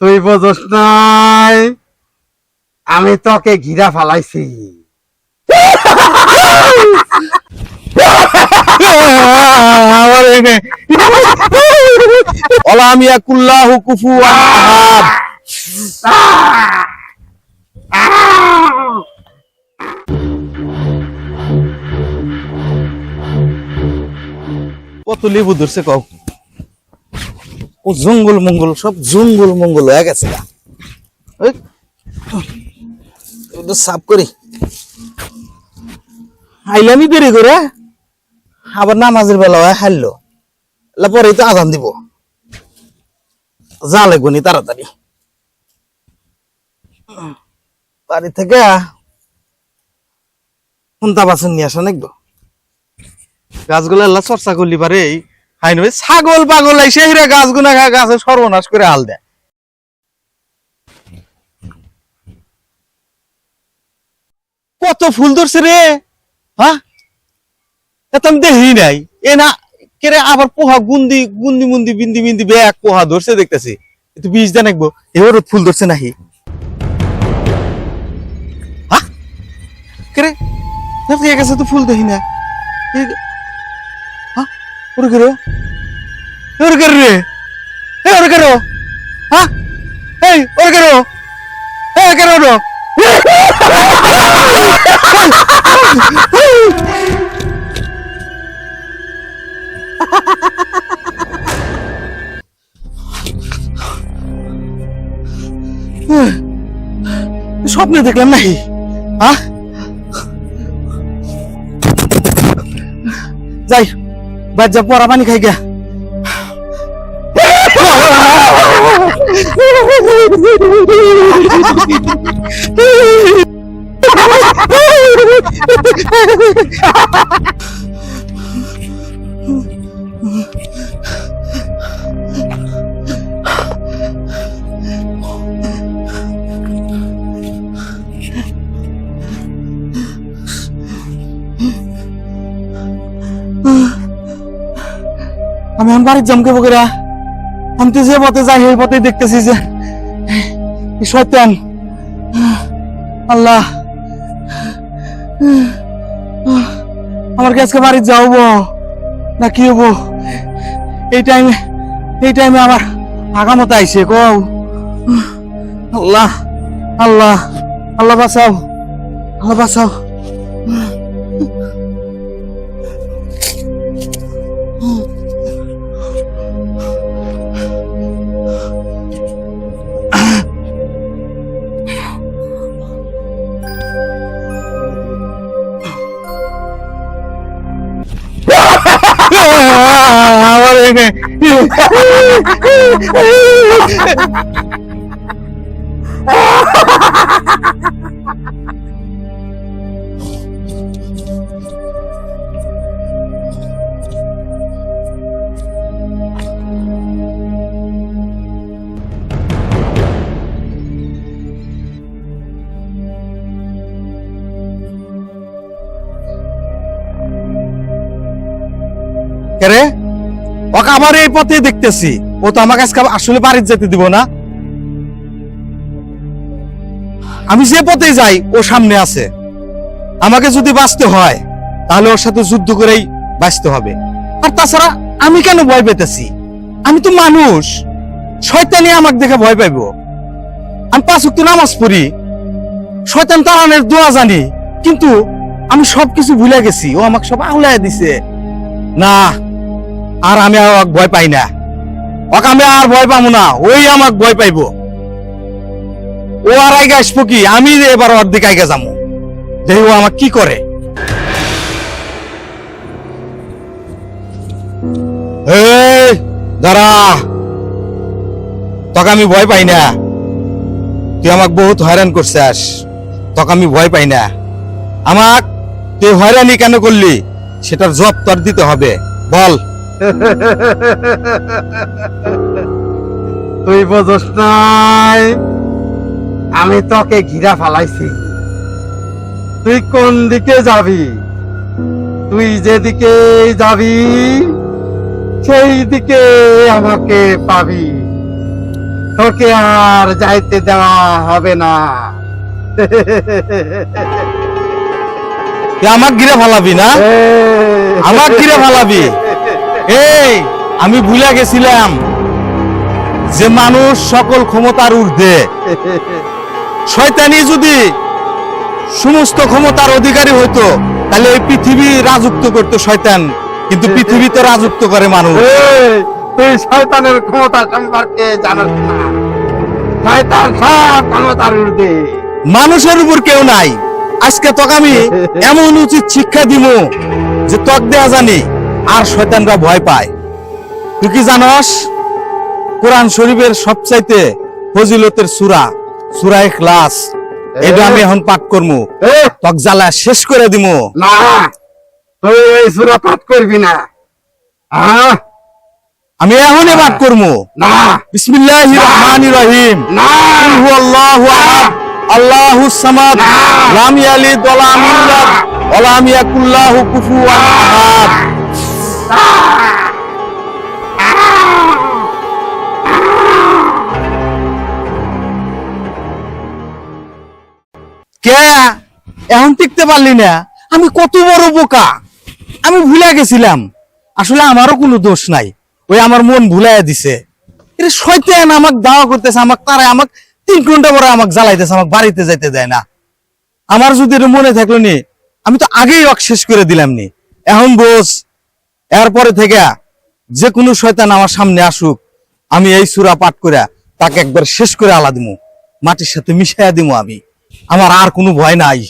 তুই বোঝস নাই। আমি তোকে ঘিরা ফালাইছি। কত লেবু ধরছে কও। ও জঙ্গল মঙ্গল, সব জঙ্গল মঙ্গল হয়ে গেছে। সাফ করি। আইলামি দেরি করে, আবার নামাজের বেলা হয় হারলো। পরেই তো আজান দিব। যা লাগবো নি তাড়াতাড়ি। বাড়ি থেকে কোনটা বাসন নিয়ে আসা নাকবো গাছগুলো চর্চা করলি পারে এই হাই নয় ছাগল পাগল এসে হিরে গাছগুনা খা গাছে সর্বনাশ করে হাল দেয়। কত ফুল ধরছে রে হ্যাঁ এত আমি দেখি নাই। এ না কেরে আবার পোহা গুন্দি গুন্দি মুন্দি, বিন্দি বিন্দি ব্যাগ পোহা ধরছে দেখতেছি। একটু বীজ দেন একবো এবার ফুল ধরছে নাহি হ্যাঁ কেরে ঠিক আছে তো ফুল দেখি না ওরে কেরো হ্যাঁ এই ওরে কেরো এ কেরো ro স্বপ্নে দেখলাম নাকি? যাই। বাদ যা পরা পানি খাই গা আমি এখন বাড়ির জমকে বকেরা আমি যে পথে যাই, সেই পথে দেখতেছি যে শয়তান। আল্লাহ। আমার কাছে বাড়ি যাব না কি হব? এই টাইমে এই টাইমে আমার আগামত আইসে কও। আল্লাহ আল্লাহ। আল্লাহ বাঁচাও। আল্লাহ বাঁচাও। আমার এনে রে? ওকে আমার এই পথে দেখতেছি। ও তো আমাকে আজকে আসলে বাড়িতে যেতে দিব না। আমি যে পথে যাই, ও সামনে আছে। আমাকে যদি বাঁচতে হয়, তাহলে ওর সাথে যুদ্ধ করেই বাঁচতে হবে। আর তাছাড়া আমি কেন ভয় পেতেছি? আমি তো মানুষ। শয়তানি আমাকে দেখে ভয় পাইব। আমি পাঁচ উক্ত নামাজ পড়ি। শয়তান তাড়ানোর দোয়া জানি। কিন্তু আমি সবকিছু ভুলে গেছি। ও আমাকে সব আউলাই দিছে। না আর আমি আর ভয় পাই না। ওকে আমি আর ভয় পাবো না, ওই আমাকে ভয় পাইবো। ও আর আগে আসব কি? আমি এবার ওর দিকে আগে যাব। দেখি ও আমাকে কি করে। দাঁড়া। তোকে আমি ভয় পাই না। তুই আমাকে বহুত হয়রান করছিস। তোকে আমি ভয় পাই না। আমাক তুই হয়রানি কেন করলি? সেটার জব তোর দিতে হবে। বল। তুই বোঝস নাই আমি তোকে ঘিরা ফালাইছি। তুই কোন দিকে যাবি? তুই যেদিকে যাবি সেই দিকে আমাকে পাবি। তোকে আর যাইতে দেওয়া হবে না। আমাক গিরে ফালাবি না? আমাক গিরে ফালাবি? এই আমি ভুলে গেছিলাম যে মানুষ সকল ক্ষমতার ঊর্ধ্বে। শয়তানি যদি সমস্ত ক্ষমতার অধিকারী হইতো তাহলে এই পৃথিবী রাজত্ব করতো শয়তান। কিন্তু পৃথিবী তো রাজত্ব করে মানুষ। এই, তুই শয়তানের ক্ষমতা সম্পর্কে জানাস না। শয়তান সব ক্ষমতার ঊর্ধ্বে। মানুষের উপর কেউ নাই। আজকে তোকে আমি এমন উচিত শিক্ষা দিব যে তক দেয়া জানি। আর শয়তানরা ভয় পায়। তুই কি জানস? কোরআন শরীফের সবচাইতে ফজিলতের সুরা সুরা ক্লাস এটা আমি এখন পাঠ করব এ, তক জ্বালা শেষ করে দিমু। না তুই এই সুরা পাঠ করবি না। আহ, আমি এখনই পাঠ করব না। বিসমিল্লাহির রহমানির রহিম। না। হুয়াল্লাহু আহাদ। আল্লাহুস সামাদ। না। লাম ইয়ালিদ ওয়া লাম ইউলাদ ওয়া লাম ইয়াকুল লাহু কুফুওয়ান আহাদ। কে? এখন টিকতে পারলি না। আমি কত বড় বোকা। আমি ভুলে গেছিলাম। আসলে আমারও কোনো দোষ নাই। ওই আমার মন ভুলাইয়া দিছে। এটা শয়তান আমাক দাওয়া করতেছে, আমাক তারা আমাক তিন ঘণ্টা পরে আমাক জ্বালাইতেছে, আমাক বাড়িতে যাইতে দেয় না। আমার যদি মনে থাকল নি, আমি তো আগেই শেষ করে দিলাম নি। এখন বোঝ এরপরে থেকে যে কোনো শয়তান আমার সামনে আসুক, আমি এই সুরা পাঠ করে তাকে একবার শেষ করে আলা দিমু, মাটির সাথে মিশাইয়া দিমু আমি। আমার আর কোনো ভয় নাই।